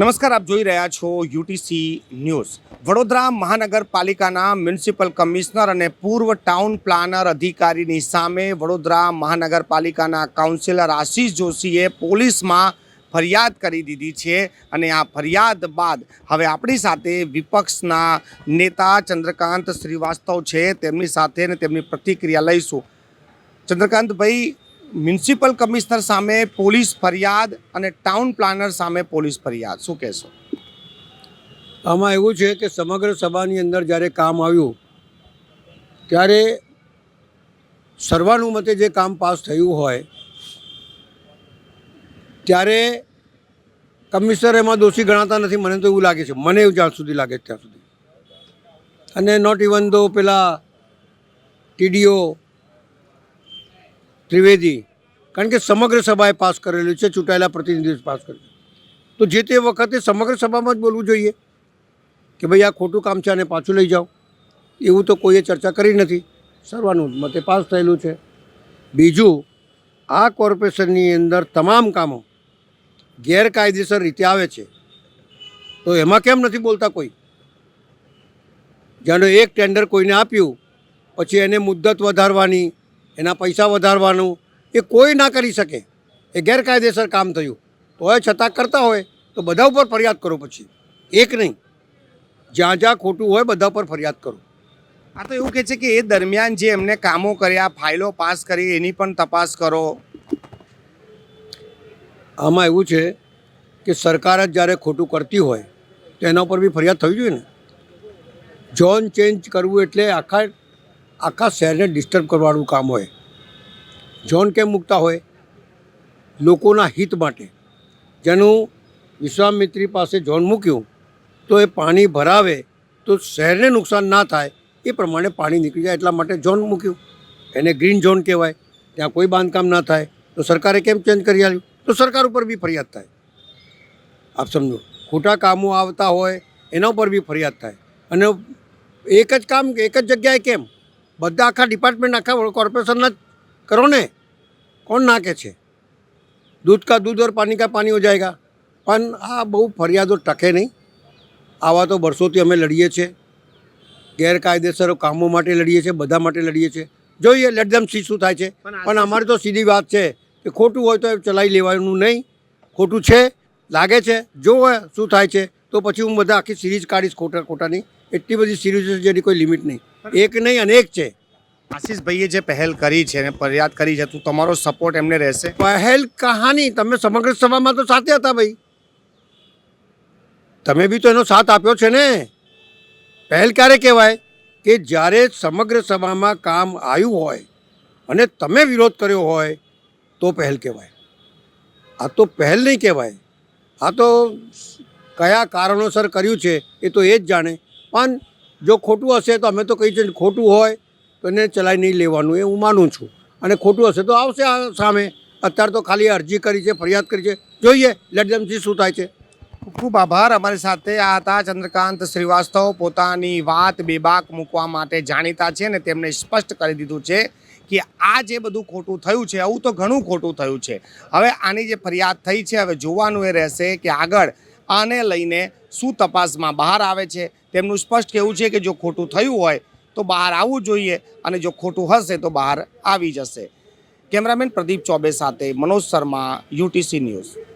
નમસ્કાર, આપ જોઈ રહ્યા છો યુટીસી ન્યૂઝ. વડોદરા મહાનગરપાલિકાના મ્યુનિસિપલ કમિશનર અને પૂર્વ ટાઉન પ્લાનર અધિકારીની સામે વડોદરા મહાનગરપાલિકાના કાઉન્સિલર આશીષ જોશીએ પોલીસમાં ફરિયાદ કરી દીધી છે અને આ ફરિયાદ બાદ હવે આપણી સાથે વિપક્ષના નેતા ચંદ્રકાંત શ્રીવાસ્તવ છે. તેમની સાથે ને તેમની પ્રતિક્રિયા લઈશું. ચંદ્રકાંતભાઈ મ્યુનિસિપલ કમિશનર સામે પોલીસ ફરિયાદ અને ટાઉન પ્લાનર સામે પોલીસ ફરિયાદ. શું કહેશો? આમાં એવું છે કે સમગ્ર સભાની અંદર જ્યારે કામ આવ્યું, ત્યારે સર્વાનુમતે જે કામ પાસ થયું હોય, ત્યારે કમિશનર એમાં દોષી ગણાતા નથી. મને તો એવું લાગે છે. મને એવું જ્યાં સુધી લાગે ત્યાં સુધી. અને નોટ ઇવન દો પેલા ટીડીઓ ત્રિવેદી. કારણ કે સમગ્ર સભાએ પાસ કરેલું છે, ચૂંટાયેલા પ્રતિનિધિઓ પાસ કરેલું તો જે તે વખતે સમગ્ર સભામાં જ બોલવું જોઈએ કે ભાઈ આ ખોટું કામ છે અને પાછું લઈ જાઓ. એવું તો કોઈએ ચર્ચા કરી નથી. સર્વાનું મતે પાસ થયેલું છે. બીજું, આ કોર્પોરેશનની અંદર તમામ કામો ગેરકાયદેસર રીતે આવે છે. તો એમાં કેમ નથી બોલતા કોઈ? જાણે એક ટેન્ડર કોઈને આપ્યું, પછી એને મુદ્દત વધારવાની એના પૈસા વધારવાનું એ કોઈ ના કરી શકે. એ ગેરકાયદેસર કામ થયું. તોય છતાં કરતા હોય તો બધા ઉપર ફરિયાદ કરો પછી. એક નહીં. જ્યાં જ્યાં ખોટું હોય બધા ઉપર ફરિયાદ કરો. આ તો એવું કહે છે કે એ દરમિયાન જે એમને કામો કર્યા ફાઇલો પાસ કરી એની પણ તપાસ કરો. આમાં એવું છે કે સરકાર જ જ્યારે ખોટું કરતી હોય તો એના ઉપર બી ફરિયાદ થવી જોઈએ ને. ઝોન ચેન્જ કરવું એટલે આખા આખા શહેરને ડિસ્ટર્બ કરવાનું કામ હોય. ઝોન કેમ મૂકતા હોય? લોકોના હિત માટે. જેનું વિશ્વામિત્રી પાસે ઝોન મૂક્યું, તો એ પાણી ભરાવે, તો શહેરને નુકસાન ના થાય, એ પ્રમાણે પાણી નીકળી જાય એટલા માટે ઝોન મૂક્યું. એને ગ્રીન ઝોન કહેવાય. ત્યાં કોઈ બાંધકામ ના થાય. તો સરકારે કેમ ચેન્જ કરી આવ્યું તો સરકાર ઉપર બી ફરિયાદ થાય. આપ સમજો. ખોટા કામો આવતા હોય, એના ઉપર બી ફરિયાદ થાય. અને એક જ કામ, એક જ જગ્યાએ કેમ? બધા આખા ડિપાર્ટમેન્ટ આખા કોર્પોરેશનના જ. કરો ને. કોણ નાખે છે? દૂધ કા દૂધ ઓર પાણી કા પાણી હો જાયગા. પણ આ બહુ ફરિયાદો ટકે નહીં. આવા તો વર્ષોથી અમે લડીએ છીએ. ગેરકાયદેસર કામો માટે લડીએ છીએ બધા માટે લડીએ છીએ. જોઈએ લેટ ધેમ સી શું થાય છે. પણ અમારે અમારી તો સીધી વાત છે કે ખોટું હોય તો ચલાવી લેવાનું નહીં. ખોટું છે લાગે છે જો શું થાય છે તો પછી હું બધા આખી સિરીઝ કાઢીશ ખોટા ખોટાની. એટલી બધી સિરીઝ છે જેની કોઈ લિમિટ નહીં. એક નહીં અનેક છે. આશીષભાઈએ જે પહેલ કરી છે અને ફરિયાદ કરી છે તો તમારો સપોર્ટ એમને રહેશે? પહેલ કહાની? તમે સમગ્ર સભામાં તો સાથે હતા ભાઈ. તમે બી તો એનો સાથ આપ્યો છે ને. પહેલ ક્યારે કહેવાય? કે જ્યારે સમગ્ર સભામાં કામ આવ્યું હોય અને તમે વિરોધ કર્યો હોય તો પહેલ કહેવાય. આ તો પહેલ નહીં કહેવાય. આ તો કયા કારણોસર કર્યું છે એ તો એ જ જાણે. પણ જો ખોટું હશે તો અમે તો કહી છે ખોટું હોય, તો એને ચલાવી નહીં લેવાનું, એ હું માનું છું. અને ખોટું હશે તો આવશે સામે. અત્યારે તો ખાલી અરજી કરી છે, ફરિયાદ કરી છે. જોઈએ લેટ શું થાય છે. ખૂબ આભાર અમારી સાથે આ હતા ચંદ્રકાંત શ્રીવાસ્તવ. પોતાની વાત બેબાક મૂકવા માટે જાણીતા છે ને તેમણે સ્પષ્ટ કરી દીધું છે કે આ જે બધું ખોટું થયું છે, આવું તો ઘણું ખોટું થયું છે. હવે આની જે ફરિયાદ થઈ છે, હવે જોવાનું એ રહેશે કે આગળ આને લઈને શું તપાસમાં બહાર આવે છે. તેમનું સ્પષ્ટ કહેવું છે કે જો ખોટું થયું હોય તો બહાર આવવું જોઈએ અને જો ખોટું હશે તો બહાર આવી જશે. કેમેરામેન પ્રદીપ ચોબે સાથે મનોજ શર્મા, યુટીસી ન્યૂઝ.